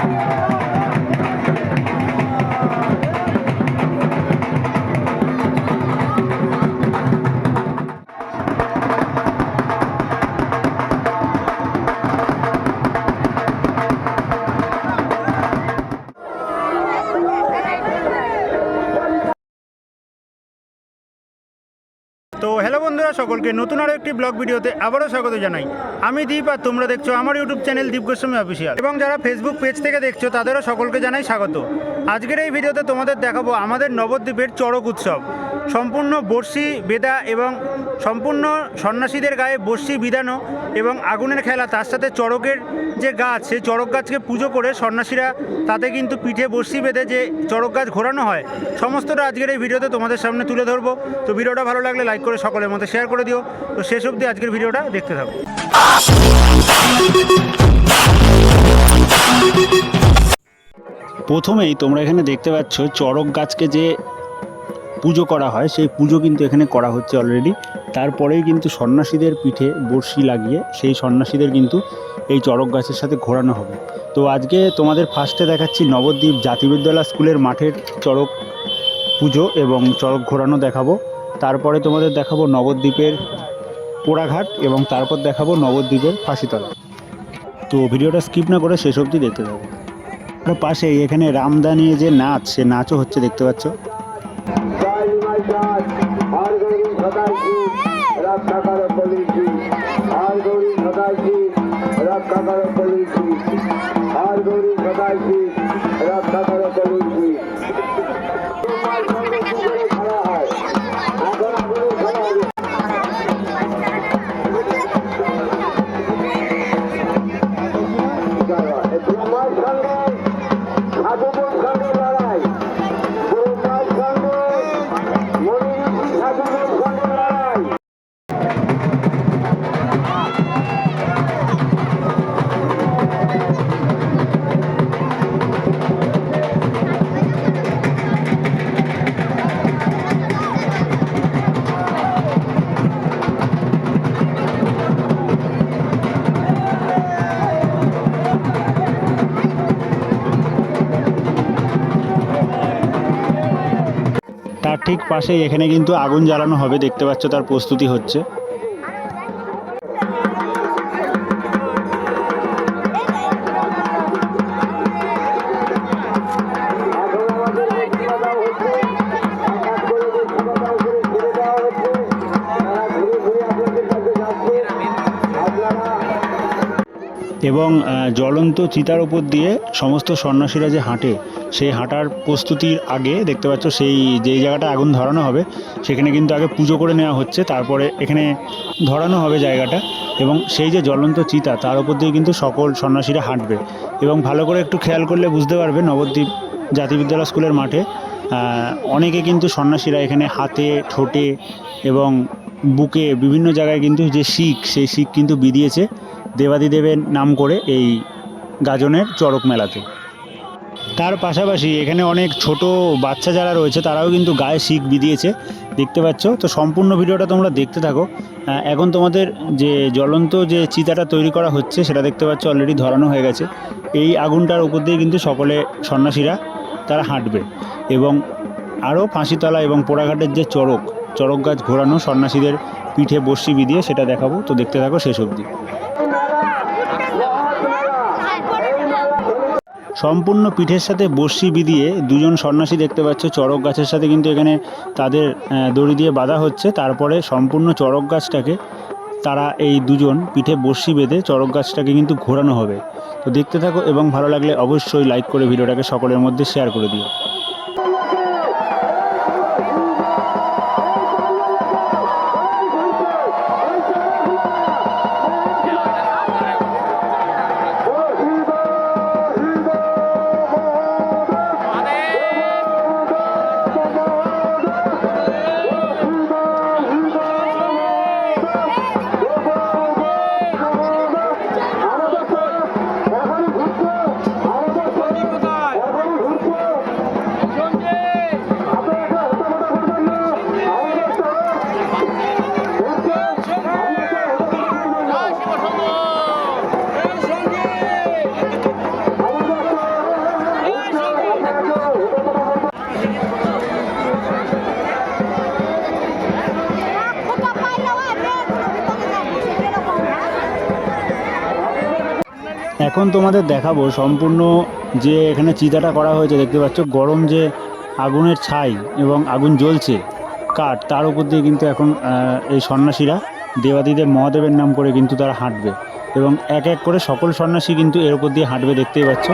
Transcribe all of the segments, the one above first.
তো সকলকে নতুন আরও একটি ব্লগ ভিডিওতে আবারও স্বাগত জানাই। আমি দীপ আর তোমরা দেখছ আমার YouTube channel Deep Goswami official এবং যারা ফেসবুক পেজ থেকে দেখছ, তাদেরও সকলকে জানাই স্বাগত। আজকের এই ভিডিওতে তোমাদের দেখাবো আমাদের নবদ্বীপের চড়ক উৎসব। সম্পূর্ণ বর্ষি বেদা এবং সম্পূর্ণ সন্ন্যাসীদের গায়ে বর্ষি বিধানো এবং আগুনের খেলা, তার সাথে চড়কের যে গাছ, সেই চড়ক গাছকে পুজো করে সন্ন্যাসীরা তাতে কিন্তু পিঠে বর্ষি বেঁধে যে চড়ক গাছ ঘোরানো হয়, সমস্তটা আজকের এই ভিডিওতে তোমাদের সামনে তুলে ধরবো। তো ভিডিওটা ভালো লাগলে লাইক করে সকলের মধ্যে শেয়ার করে দিও। তো শেষ অবধি আজকের ভিডিওটা দেখতে থাকো। প্রথমেই তোমরা এখানে দেখতে পাচ্ছ, চড়ক গাছকে যে পুজো করা হয়, সেই পুজো কিন্তু এখানে করা হচ্ছে অলরেডি তারপরেই কিন্তু সন্ন্যাসীদের পিঠে বড়শি লাগিয়ে সেই সন্ন্যাসীদের কিন্তু এই চড়ক গাছের সাথে ঘোরানো হবে। তো আজকে তোমাদের ফার্স্টে দেখাচ্ছি নবদ্বীপ জাতি বিদ্যালয় স্কুলের মাঠের চড়ক পুজো এবং চড়ক ঘোরানো দেখাবো। তারপরে তোমাদের দেখাবো নবদ্বীপের পোড়াঘাট এবং তারপর দেখাবো নবদ্বীপের ফাঁসিতলা। তো ভিডিওটা স্কিপ না করে শেষ অবধি দেখতে তার পাশে এখানে রামদা নিয়ে যে নাচ, সে নাচও হচ্ছে, দেখতে পাচ্ছ? চাঁদ আর গৌরী সদাইছি রক্ষা করো পলিছি আর গৌরী সদাইছি রক্ষা করো পলিছি আর গৌরী সদাইছি রক্ষা করো ঠিক পাশেই এখানে কিন্তু আগুন জ্বালানো হবে দেখতে পাচ্ছ তার প্রস্তুতি হচ্ছে। এবং জ্বলন্ত চিতার উপর দিয়ে সমস্ত সন্ন্যাসীরা যে হাঁটে, সেই হাঁটার প্রস্তুতির আগে দেখতে পাচ্ছ সেই, যেই জায়গাটা আগুন ধরানো হবে, সেখানে কিন্তু আগে পুজো করে নেওয়া হচ্ছে, তারপরে এখানে ধরানো হবে জায়গাটা এবং সেই যে জ্বলন্ত চিতা, তার উপর দিয়ে কিন্তু সকল সন্ন্যাসীরা হাঁটবে এবং ভালো করে একটু খেয়াল করলে বুঝতে পারবে নবদ্বীপ জাতি বিদ্যালয় স্কুলের মাঠে অনেকে কিন্তু সন্ন্যাসীরা এখানে হাতে, ঠোঁটে এবং বুকে বিভিন্ন জায়গায় কিন্তু যে শিখ, সেই শিখ কিন্তু বিধিয়েছে। দেবাদিদেবের নাম করে এই গাজনের চড়ক মেলাতে। তার পাশাপাশি এখানে অনেক ছোট বাচ্চা যারা রয়েছে, তারাও কিন্তু গায়ে শিখ বিধিয়েছে। দেখতে পাচ্ছ? তো সম্পূর্ণ ভিডিওটা তোমরা দেখতে থাকো। এখন তোমাদের যে জ্বলন্ত যে চিতাটা তৈরি করা হচ্ছে, সেটা দেখতে পাচ্ছ অলরেডি ধরানো হয়ে গেছে। এই আগুনটার উপর দিয়ে কিন্তু সকলে সন্ন্যাসীরা তারা হাঁটবে এবং আরও ফাঁসিতলা এবং পোড়াঘাটের যে চড়ক চড়ক গাছ ঘোরানো সন্ন্যাসীদের পিঠে বর্ষি বিধিয়ে সেটা দেখাবো। তো দেখতে থাকো শেষ অবধি। সম্পূর্ণ পিঠের সাথে বর্ষি বিধিয়ে দুজন সন্ন্যাসী দেখতে পাচ্ছ, চড়ক গাছের সাথে কিন্তু এখানে তাদের দড়ি দিয়ে বাঁধা হচ্ছে। তারপরে সম্পূর্ণ চড়ক গাছটাকে তারা এই দুজন পিঠে বর্ষি বেঁধে চড়ক গাছটাকে কিন্তু ঘোরানো হবে। তো দেখতে থাকো এবং ভালো লাগলে অবশ্যই লাইক করে ভিডিওটাকে সকলের মধ্যে শেয়ার করে দিও। এখন তোমাদের দেখাবো সম্পূর্ণ যে এখানে চিতাটা করা হয়েছে, দেখতে পাচ্ছ? গরম যে আগুনের ছাই এবং আগুন জ্বলছে, কাঠ, তার উপর দিয়ে কিন্তু এখন এই সন্ন্যাসীরা দেবাদিদেব মহাদেবের নাম করে কিন্তু তারা হাঁটবে। এবং এক এক করে সকল সন্ন্যাসী কিন্তু এর উপর দিয়ে হাঁটবে, দেখতেই পাচ্ছ?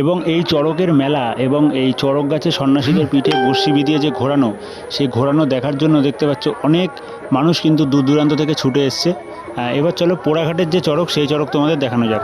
এবং এই চড়কের মেলা এবং এই চড়ক গাছে সন্ন্যাসীদের পিঠে বর্ষি বিধিয়ে যে ঘোরানো, সেই ঘোরানো দেখার জন্য দেখতে পাচ্ছ অনেক মানুষ কিন্তু দূর দূরান্ত থেকে ছুটে এসছে। এবার চলো পোড়াঘাটের যে চড়ক, সেই চড়ক তোমাদের দেখানো যাক।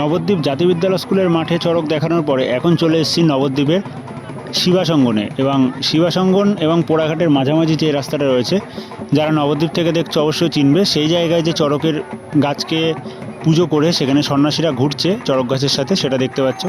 নবদ্বীপ জাতীয় বিদ্যালয় স্কুলের মাঠে চড়ক দেখানোর পরে এখন চলে এসেছি নবদ্বীপের শিবাসঙ্গনে এবং শিবাসঙ্গন এবং পোড়াঘাটের মাঝামাঝি যে রাস্তাটা রয়েছে, যারা নবদ্বীপ থেকে দেখছে অবশ্যই চিনবে। সেই জায়গায় যে চড়কের গাছকে পুজো করে সেখানে সন্ন্যাসীরা ঘুরছে চড়ক গাছের সাথে, সেটা দেখতে পাচ্ছ।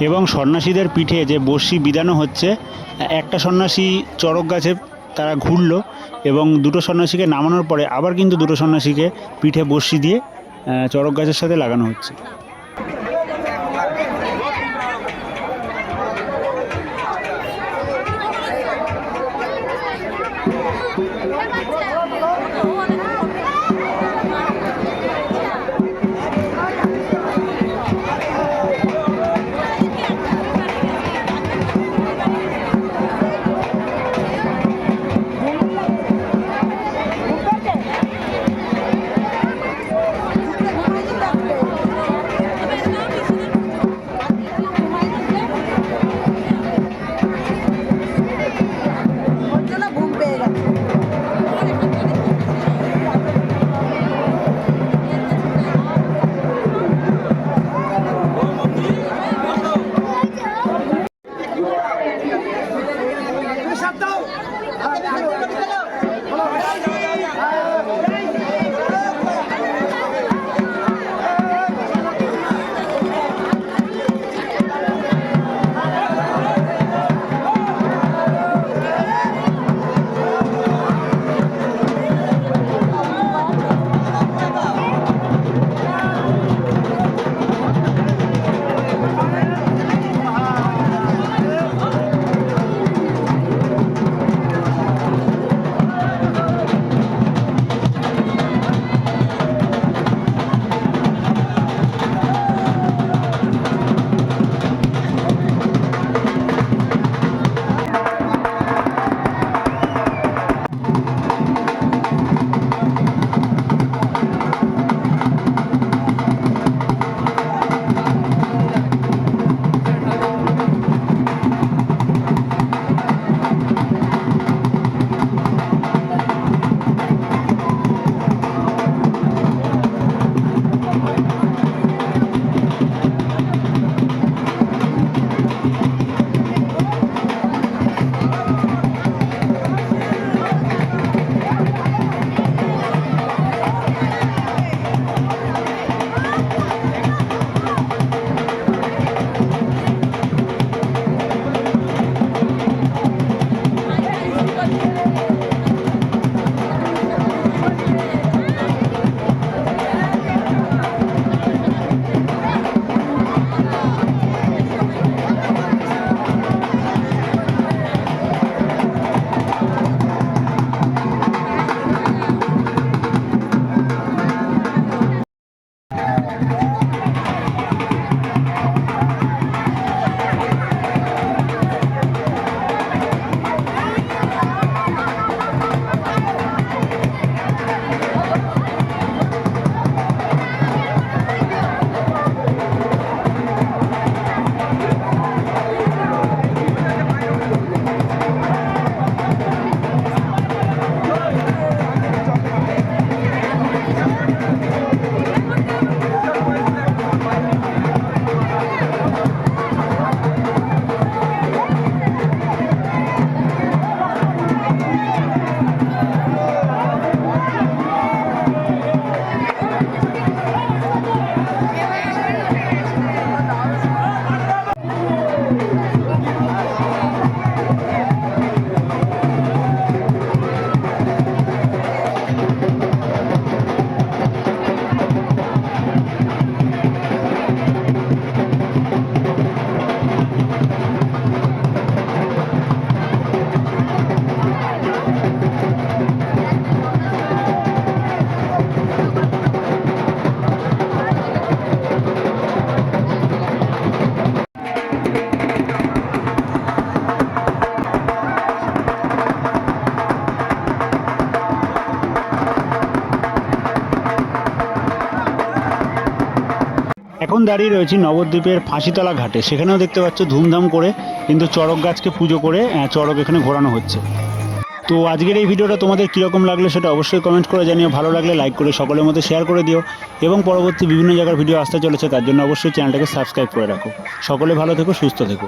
এবং সন্ন্যাসীদের পিঠে যে বর্ষি বিধানো হচ্ছে, একটা সন্ন্যাসী চরক গাছে তারা ঘুরল এবং দুটো সন্ন্যাসীকে নামানোর পরে আবার কিন্তু দুটো সন্ন্যাসীকে পিঠে বর্ষি দিয়ে চরক গাছের সাথে লাগানো হচ্ছে। দাঁড়িয়ে রয়েছি নবদ্বীপের ফাঁসিতলা ঘাটে। সেখানেও দেখতে পাচ্ছ ধুমধাম করে কিন্তু চড়ক গাছকে পুজো করে চড়ক এখানে ঘোরানো হচ্ছে। তো আজকের এই ভিডিওটা তোমাদের কীরকম লাগল সেটা অবশ্যই কমেন্ট করে জানিও। ভালো লাগলে লাইক করে সকলের মধ্যে শেয়ার করে দিও। এবং পরবর্তী বিভিন্ন জায়গার ভিডিও আসতে চলেছে, তার জন্য অবশ্যই চ্যানেলটাকে সাবস্ক্রাইব করে রাখো। সকলে ভালো থেকো, সুস্থ থেকো।